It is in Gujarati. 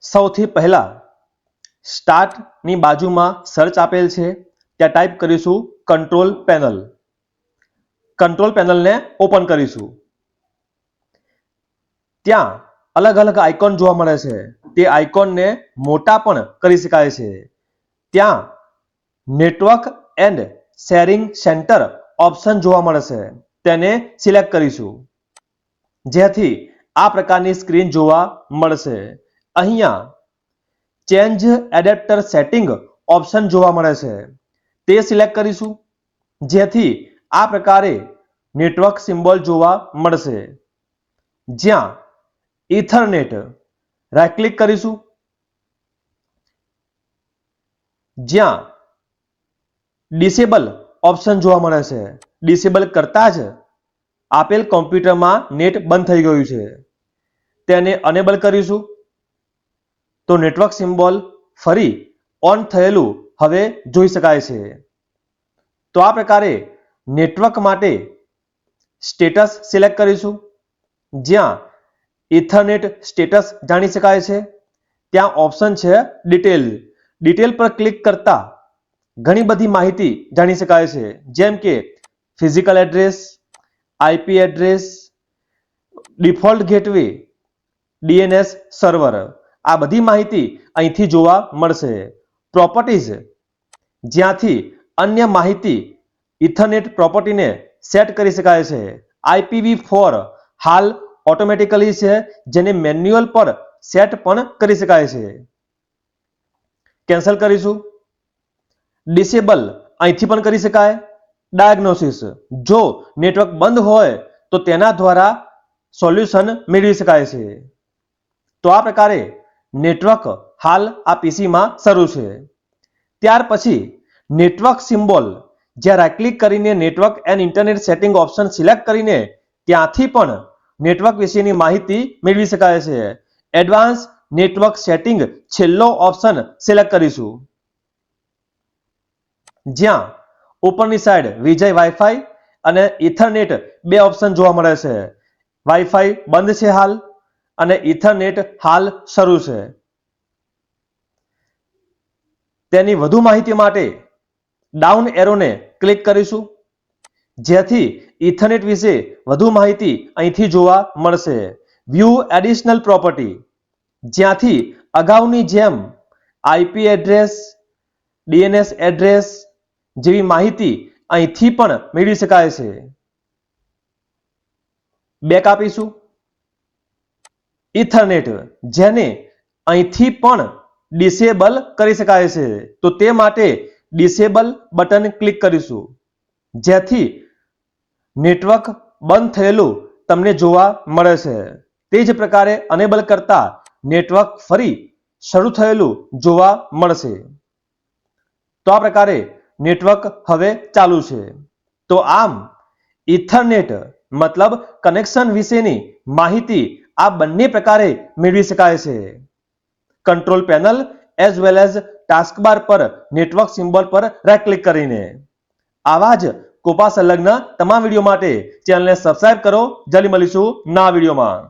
સૌથી પહેલા સ્ટાર્ટની બાજુમાં સર્ચ આપેલ છે. ત્યાં ટાઈપ કરીશું કંટ્રોલ પેનલ કંટ્રોલ પેનલને ઓપન કરીશું. ત્યાં અલગ અલગ આઇકોન જોવા મળે છે. તે આઇકોનને મોટા પણ કરી શકાય છે. ત્યાં network and sharing centre option જોવા મળે છે. તેને સિલેક્ટ કરીશું. જેથી આ પ્રકારની સ્ક્રીન જોવા મળશે. અહીંયા ચેન્જ એડેપ્ટર સેટિંગ ઓપ્શન જોવા મળે છે. તે સિલેક્ટ કરીશું. જેથી આ પ્રકારે નેટવર્ક સિમ્બોલ જોવા મળશે. જ્યાં ઇથરનેટ રાઈટ ક્લિક કરીશું. જ્યાં ડિસેબલ ઓપ્શન જોવા મળે છે. ડિસેબલ કરતા જ આપેલ કોમ્પ્યુટરમાં નેટ બંધ થઈ ગયું છે. તેને અનેબલ કરીશું. તો નેટવર્ક સિમ્બોલ ફરી ઓન થયેલું હવે જોઈ શકાય છે. તો આ પ્રકારે નેટવર્ક માટે સ્ટેટસ સિલેક્ટ કરીશું. જ્યાં ઇથરનેટ સ્ટેટસ જાણી શકાય છે. ત્યાં ઓપ્શન છે ડિટેલ ડિટેલ પર ક્લિક કરતા ઘણી બધી માહિતી જાણી શકાય છે. જેમ કે physical address IP address default gateway DNS server આ બધી માહિતી અહીંથી જોવા મળશે. પ્રોપર્ટીઝ જ્યાંથી અન્ય માહિતી ઇથરનેટ પ્રોપર્ટીને સેટ કરી શકાય છે. આઈપીવી ફોર હાલ ઓટોમેટિકલી છે, જેને મેન્યુઅલ પર સેટ પણ કરી શકાય છે. કેન્સલ કરીશું. ડિસેબલ અહીંથી પણ કરી શકાય. ડાયગ્નોસિસ જો નેટવર્ક બંધ હોય, તો તેના દ્વારા સોલ્યુશન મેળવી શકાય છે. તો આ પ્રકારે નેટવર્ક હાલ આ પીસીમાં શરૂ છે. ત્યાર પછી નેટવર્ક સિમ્બોલ, જ્યાં રાઇટ ક્લિક કરીને network and internet setting option select કરીને ત્યાંથી પણ નેટવર્ક વિશેની માહિતી મેળવી શકાય છે. એડવાન્સ નેટવર્ક સેટિંગ છેલ્લો ઓપ્શન સિલેક્ટ કરીશું. જ્યાં ઉપરની સાઈડ વિજય વાઈફાઈ અને ઇથરનેટ બે ઓપ્શન જોવા મળે છે. વાઈફાઈ બંધ છે હાલ. અને ઇથરનેટ હાલ શરૂ છે. તેની વધુ માહિતી માટે ડાઉન એરોને ક્લિક કરીશું. જેથી ઇથરનેટ વિશે વધુ માહિતી અહીંથી જોવા મળશે. વ્યૂ એડિશનલ પ્રોપર્ટી જ્યાંથી અગાઉની જેમ આઈપી એડ્રેસ ડીએનએસ એડ્રેસ જેવી માહિતી અહીંથી પણ મેળવી શકાય છે. બેક આપીશું ઇથરનેટ, જેને અહીંથી પણ ડિસેબલ કરી શકાય છે. તો તે માટે ડિસેબલ બટન ક્લિક કરીશું. જેથી નેટવર્ક બંધ થયેલું તમને જોવા મળે છે. તે જ પ્રકારે અનેબલ કરતા નેટવર્ક ફરી શરૂ થયેલું જોવા મળશે. તો આ પ્રકારે નેટવર્ક હવે ચાલુ છે. તો આમ ઇથરનેટ મતલબ કનેક્શન વિશેની માહિતી આ બંને પ્રકારે મેળવી શકાય છે. Control panel as well as taskbar પર નેટવર્ક સિમ્બોલ પર રાઈટ ક્લિક કરીને. આવા જ કોપા સંલગ્ન તમામ વીડિયો માટે ચેનલને સબસ્ક્રાઇબ કરો. જલ્દી મળીશું નવા વિડીયોમાં